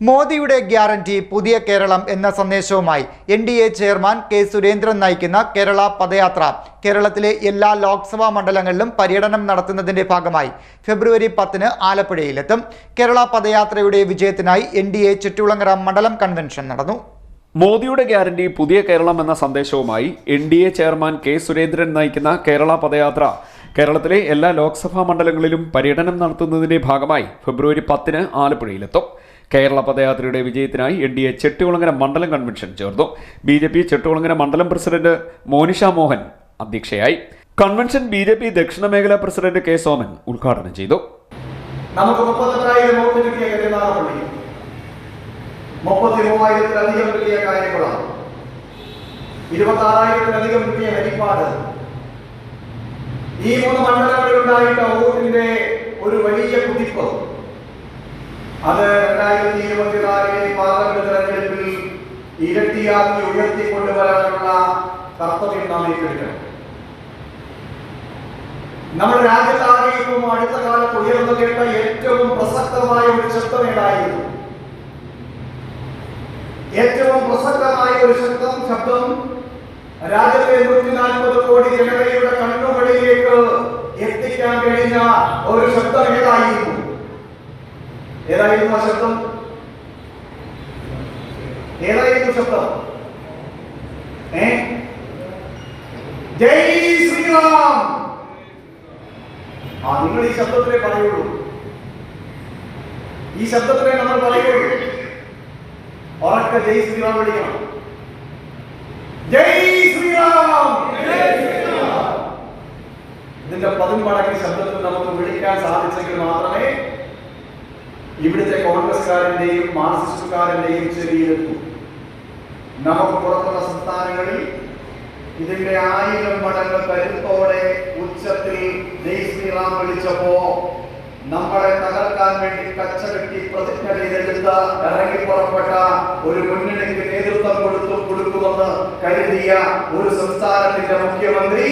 മോദിയുടെ ഗ്യാരണ്ടി പുതിയ കേരളം എന്ന സന്ദേശവുമായി N D A chairman K Surendran നയിക്കുന്ന കേരള പദയാത്ര കേരളത്തിലെ എല്ലാ ലോക്സഭാ മണ്ഡലങ്ങളിലും പര്യടനം നടത്തുന്നതിന്റെ ഭാഗമായി ഫെബ്രുവരി പത്തിന് ആലപ്പുഴയിലെത്തും. കേരള പദയാത്രയുടെ വിജയത്തിനായി എൻ ഡി എ ചുറ്റുളങ്ങര മണ്ഡലം കൺവെൻഷൻ നടന്നു. മോദിയുടെ ഗ്യാരണ്ടി പുതിയ കേരളം എന്ന സന്ദേശവുമായി N D A chairman K Surendran നയിക്കുന്ന കേരള പദയാത്ര കേരളത്തിലെ എല്ലാ ലോക്സഭാ മണ്ഡലങ്ങളിലും പര്യടനം നടത്തുന്നതിന്റെ ഭാഗമായി ഫെബ്രുവരി പത്തിന് ആലപ്പുഴയിലെത്തും. കേരള പദയാത്രയുടെ വിജയത്തിനായി എൻ ഡി എ ചെട്ടികുളങ്ങര മണ്ഡലം കൺവെൻഷൻ ചേർന്നു. ബി ജെ പി ചെട്ടികുളങ്ങര മണ്ഡലം പ്രസിഡന്റ് മോനിഷ മോഹൻ അധ്യക്ഷയായി. കൺവെൻഷൻ ബി ജെ പി ദക്ഷിണ മേഖലാ പ്രസിഡന്റ് കെ സോമൻ ഉദ്ഘാടനം ചെയ്തു. നമുക്ക് ഈ മൂന്ന് മണ്ഡലങ്ങളിൽ ഉണ്ടായിട്ട വോട്ടിന്റെ ഒരു വലിയ കുതിപ്പ് അത് രണ്ടായിരത്തി ഇരുപത്തിനാലിലെ പാർലമെന്റ് തെരഞ്ഞെടുപ്പിൽ ഇരട്ടിയാക്കി ഉയർത്തിക്കൊണ്ടുവരാനുള്ള കർത്തവ്യം നാം ഏറ്റെടുക്കണം. നമ്മുടെ രാജ്യത്താകെ അടുത്ത കാലത്ത് ഉയർന്നു കേട്ട ഏറ്റവും പ്രസക്തമായ ഒരു ശബ്ദമേടായിരുന്നു ഏറ്റവും പ്രസക്തമായ ഒരു ശബ്ദം ശബ്ദം രാജ്യത്തെ നൂറ്റി നാൽപ്പത് കോടി ജനതയുടെ കണ്ണുകളിലേക്ക് എത്തിക്കാൻ കഴിഞ്ഞ ഒരു ശബ്ദം ഏതായിരുന്നു? ഏതായിരുന്നു ആ ശബ്ദം? ഏതായിരുന്നു ശബ്ദം? ഏ? ജയ് ശ്രീറാം! ആ നിങ്ങൾ ഈ ശബ്ദത്തിലേ പറയുള്ളൂ. ഈ ശബ്ദത്തിലേ നമ്മൾ പറയുള്ളൂ. ഉറക്ക ജയ് ശ്രീറാം വിളിക്കണം. ജയ് ശ്രീറാം! ഇതിന്റെ പതിന്മടങ്ങ് ശബ്ദത്തിൽ നമുക്ക് വിളിക്കാൻ സാധിച്ചെങ്കിൽ മാത്രമേ ഇവിടുത്തെ കോൺഗ്രസ്കാരന്റെയും മാർക്സിസ്റ്റുകാരന്റെയും ചെവിയിലെത്തൂ നമുക്ക് പുറത്തുള്ള സംസ്ഥാനങ്ങളിൽ ഇതിന്റെ ആയിരം മടങ്ങ് കരുത്തോടെ ഉച്ചത്തിൽ ജയ് ശ്രീറാം വിളിച്ചപ്പോ നമ്മളെ തകർക്കാൻ വേണ്ടി കച്ചകെട്ടി പ്രതിജ്ഞ ചെയ്തെടുത്ത ഇറങ്ങി പുറപ്പെട്ട ഒരു മുന്നണിക്ക് നേതൃത്വം കൊടുത്തു കൊടുക്കുമെന്ന് കരുതിയ ഒരു സംസ്ഥാനത്തിന്റെ മുഖ്യമന്ത്രി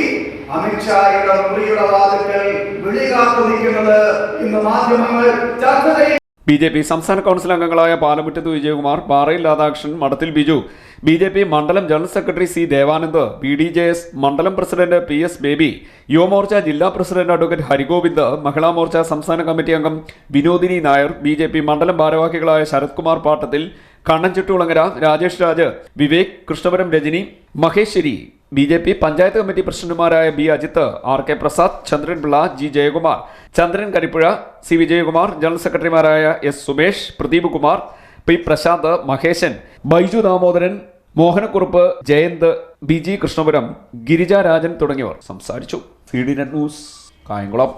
അമിത്ഷായുടെ മുറിയുടെ വാതിൽക്കൽ വിളി കാത്തു നിൽക്കുന്നത് ഇന്ന് മാധ്യമങ്ങൾ ചർച്ച ബി ജെ പി സംസ്ഥാന കൗൺസിൽ അംഗങ്ങളായ Palamuttathu Vijayakumar Parayil Radhakrishnan Madathil Biju. B J P മണ്ഡലം general secretary C Devanand B D J S മണ്ഡലം president P S Baby Yuvamorcha ജില്ലാ പ്രസിഡന്റ് അഡ്വക്കേറ്റ് ഹരിഗോവിന്ദ് മഹിളാ മോർച്ച സംസ്ഥാന കമ്മിറ്റി അംഗം Vinodini Nair B J P മണ്ഡലം ഭാരവാഹികളായ Sarath Kumar Pattathil Kannan Chuttulangara Rajesh Raj Vivek Krishnapuram Rajani Maheshwari B J P panchayat committee പ്രസിഡന്റുമാരായ B Ajith R K Prasad Chandran Pillai G Jayakumar Chandran Karippuzha C Vijayakumar general സെക്രട്ടറിമാരായ S Sumesh Pradeep Kumar P Prashanth Maheshan Baiju Damodaran Mohanakkurup Jayanth B G Krishnapuram Girija Rajan തുടങ്ങിയവർ സംസാരിച്ചു. News Kayamkulam.